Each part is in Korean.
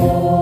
Oh.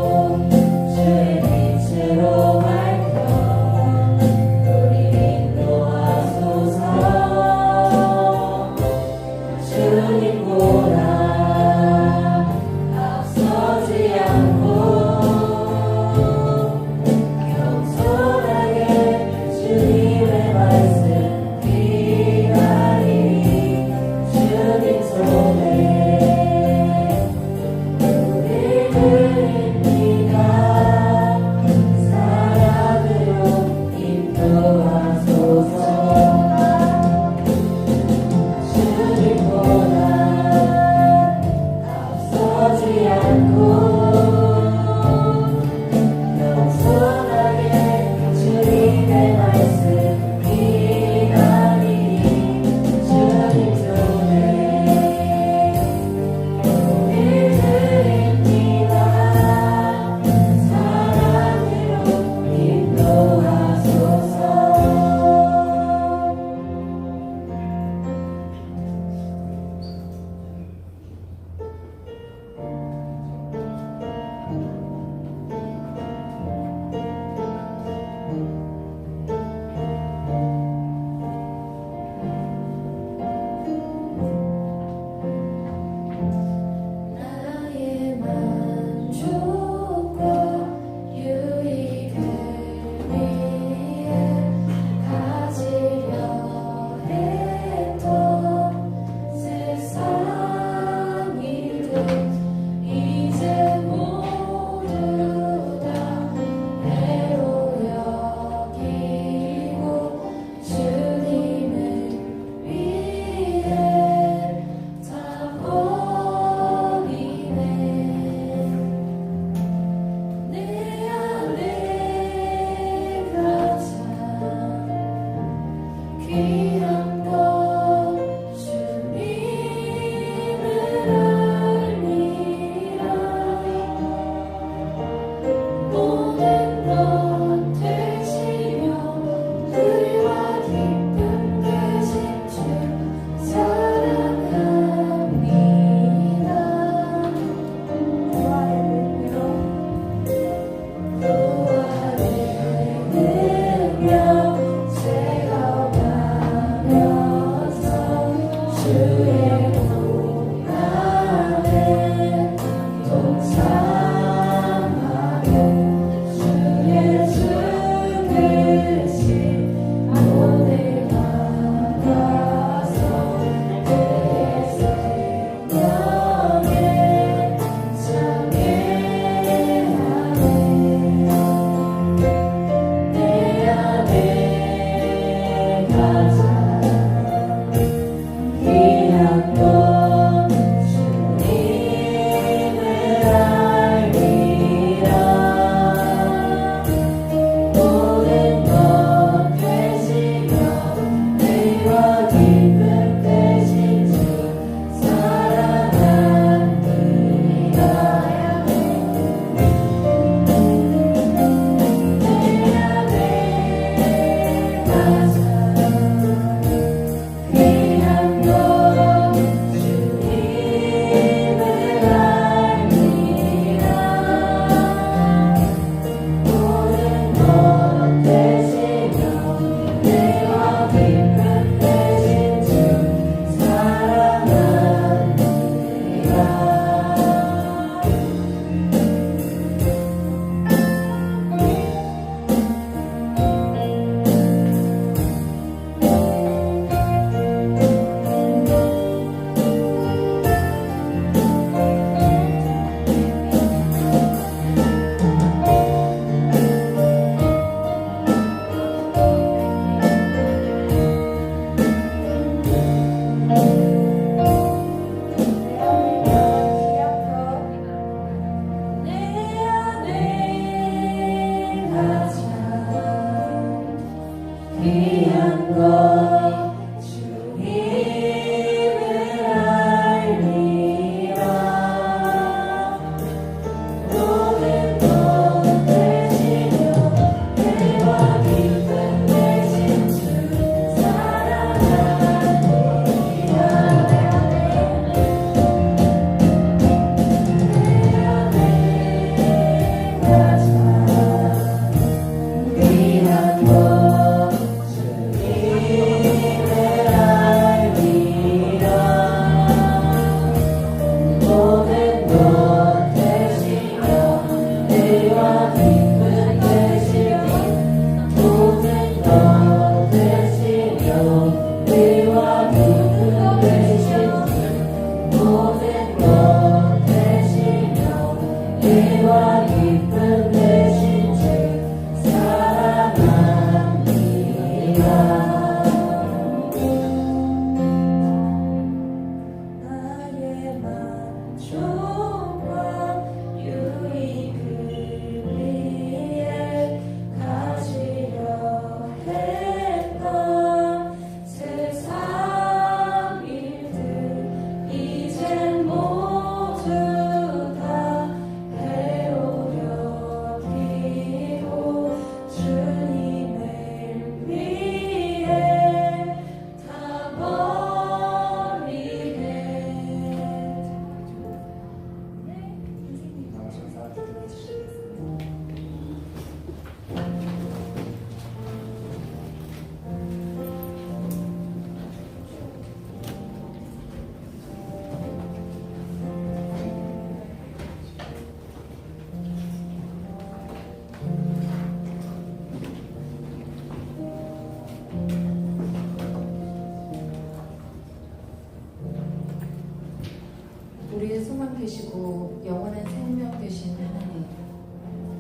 소망 되시고 영원한 생명 되신 하나님,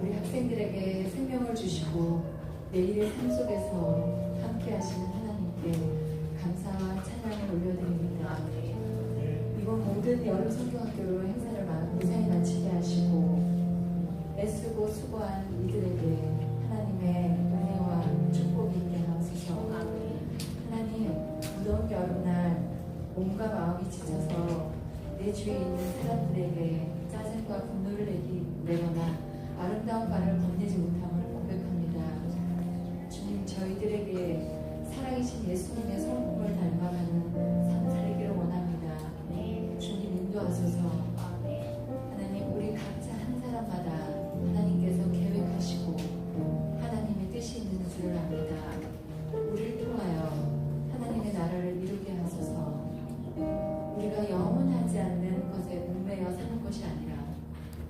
우리 학생들에게 생명을 주시고 내일의 삶 속에서 함께 하시는 하나님께 감사와 찬양을 올려드립니다. 이번 모든 여름 성경학교 행사를 마- 무사히 마치게 하시고 애쓰고 수고한 이들에게 내 주위에 있는 사람들에게 짜증과 분노를 내기, 내거나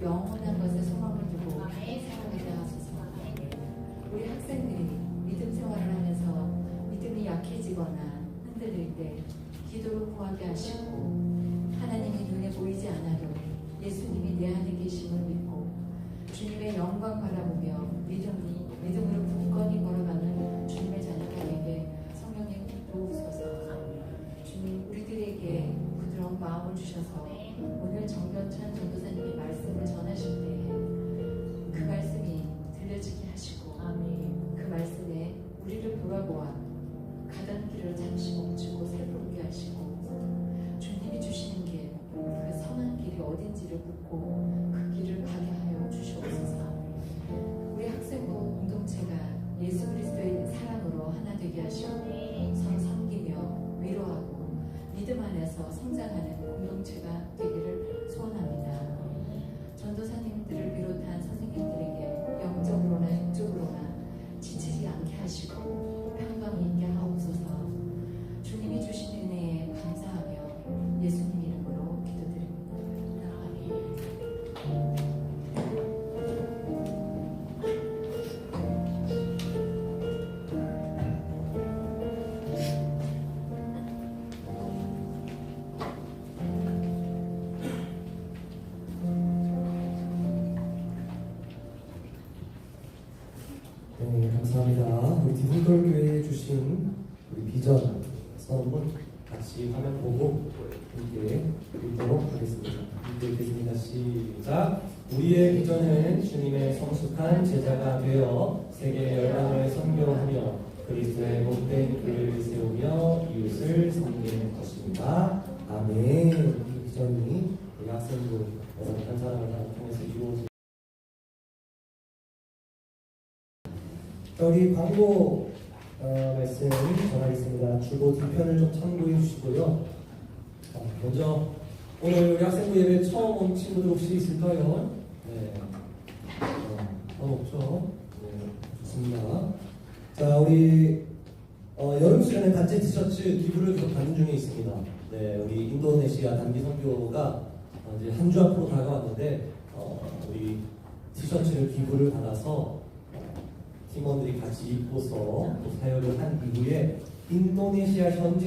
영원한 것에 소망을 두고 살아가게 하소서. 우리 학생들이 믿음 생활을 하면서 믿음이 약해지거나 흔들릴 때 기도로 구하게 하시고 하나님이 눈에 보이지 않아도 예수님이 내 안에 계심을 믿고 주님의 영광 바라보며 믿음이 같이 화면 보고 함께 읽도록 하겠습니다. 읽겠습니다. 시작. 우리의 비전은 주님의 성숙한 제자가 되어 세계 열방을 선교하며 그리스도의 몸된 교회를 세우며 이웃을 섬기는 것입니다. 아멘. 이 비전이 우리 학생들 한 사람을 다 통해서 이루어지 여기 광고 어, 말씀 전하겠습니다. 주보 뒤편을 좀 참고해 주시고요. 자, 먼저 오늘 우리 학생부 예배 처음 온 친구들 혹시 있을까요? 네. 어, 어, 없죠? 네, 좋습니다. 자, 우리 어, 여름 시간에 단체 티셔츠 기부를 계속 가는 중에 있습니다. 네, 우리 인도네시아 단기 선교가 어, 이제 한 주 앞으로 다가왔는데 어, 우리 티셔츠를 기부를 받아서 팀원들이 같이 입고서 또 사역을 한 이후에 인도네시아 현지